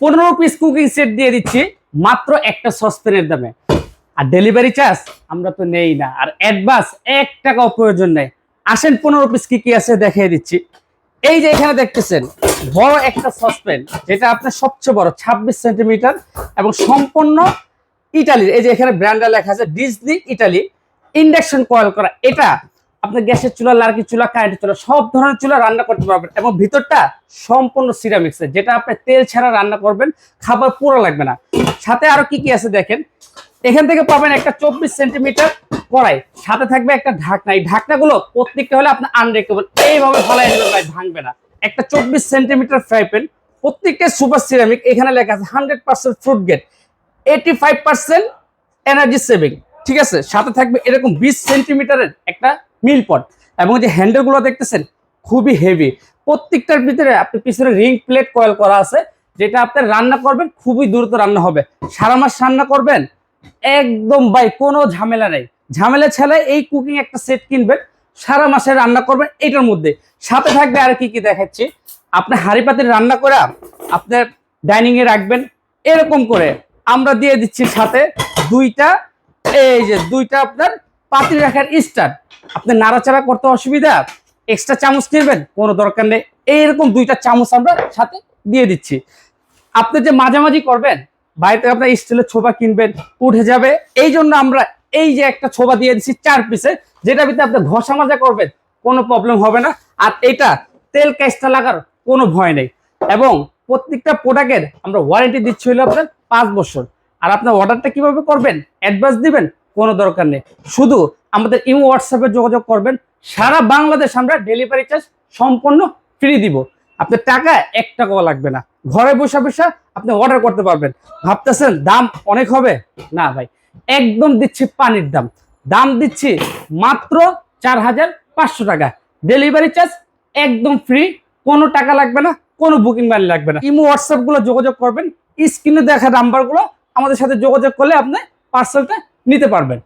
পনেরো piece cooking set দিয়ে দিচ্ছি, মাত্র একটা সসপ্যানের দামে। আর ডেলিভারি চার্জ আমরা তো নেই না। আর অ্যাডভান্স এক টাকাও প্রয়োজন নেই। আসেন, পনেরো পিস কি কি আছে দেখিয়ে দিচ্ছি। এই যে এখানে দেখতেছেন, বড় একটা সসপ্যান যেটা আপনার সবচেয়ে বড়, ছাব্বিশ সেন্টিমিটার এবং সম্পূর্ণ ইটালির, এই যে এখানে ব্র্যান্ডটা লেখা আছে ডিজনি ইটালি ইন্ডাকশন কয়েল করা। এটা আপনার গ্যাসের চুলা, লার্কি চুলা, কারেন্টের চুলা, সব ধরনের চুলা রান্না করতে পারবেন। এবং ভিতরটা সম্পূর্ণ সিরামিক্সের যেটা আপনি তেল ছাড়া রান্না করবেন, খাবার পুরো লাগবে না। সাথে আরও কি কি আছে দেখেন? এখান থেকে পাবেন একটা চব্বিশ সেন্টিমিটার কড়াই, সাথে থাকবে একটা ঢাকনা। এই ঢাকনাগুলো প্রত্যেকটা হলে আপনার আনরেকেবল এইভাবে ফলাই দেবেন, ভাই, ভাঙবে না। একটা চব্বিশ সেন্টিমিটার ফ্রাই প্যান প্রত্যেকটা সুপার সিরামিক এখানে লেখা আছে hundred percent food grade eighty five percent energy saving ঠিক আছে? সাথে থাকবে এরকম বিশ সেন্টিমিটারের একটা মিল পট এবং যে হ্যান্ডেলগুলো দেখতেছেন, খুবই হেভি প্রত্যেকটার ভিতরে আপনি পিছনে রিং প্লেট কয়েল করা আছে, যেটা আপনি রান্না করবেন, খুবই দ্রুত রান্না হবে। সারা মাস রান্না করবেন, একদম ভাই, কোনো ঝামেলা নেই। ঝামেলা ছাড়া এই কুকিং একটা সেট কিনবেন, সারা মাসে রান্না করবেন, এটার মধ্যে। সাথে থাকবে আর কি কি দেখাচ্ছি। আপনি হাঁড়ি পাতিল রান্না করে, আপনার ডাইনিং এ রাখবেন, এরকম করে। আমরা দিয়ে দিচ্ছি সাথে দুইটা, এই যে দুইটা আপনার পাতিল রাখার স্টার আপনি নাড়াচাড়া করতে অসুবিধা এক্সট্রা চামচ কিনবেন কোনো দরকার নেই। এইরকম দুইটা চামচ আমরা সাথে দিয়ে দিচ্ছি। আপনি যে মাঝামাঝি করবেন বাড়িতে আপনার স্টিলের ছোবা কিনবেন, উঠে যাবে। এই জন্য আমরা এই যে একটা ছোবা দিয়ে দিচ্ছি, চার পিসে যেটা ভিতরে আপনি ঘষা মাজা করবেন, কোনো প্রবলেম হবে না। আর এটা তেল ক্যাশটা লাগার কোনো ভয় নেই। এবং প্রত্যেকটা প্রোডাক্টের আমরা ওয়ারেন্টি দিচ্ছি হলো আপনার পাঁচ বছর। আর আপনার অর্ডারটা কীভাবে করবেন অ্যাডভান্স দিবেন কোনো দরকার নেই। শুধু আমাদের ইমো হোয়াটসঅ্যাপে যোগাযোগ করবেন, সারা বাংলাদেশ আমরা ডেলিভারি চার্জ সম্পূর্ণ ফ্রি দিব। আপনার টাকা এক টাকাও লাগবে না। ঘরে বসে বসে আপনি অর্ডার করতে পারবেন। ভাবতেছেন দাম অনেক হবে? না ভাই, একদম দিচ্ছি পানির দাম। দাম দিচ্ছি মাত্র চার হাজার পাঁচশো টাকা। ডেলিভারি চার্জ একদম ফ্রি কোনো টাকা লাগবে না, কোনো বুকিং মানি লাগবে না। ইমো হোয়াটসঅ্যাপগুলো যোগাযোগ করবেন স্ক্রিনে দেখা নাম্বারগুলো, আমাদের সাথে যোগাযোগ করলে আপনি পার্সেলটা নিতে পারবেন।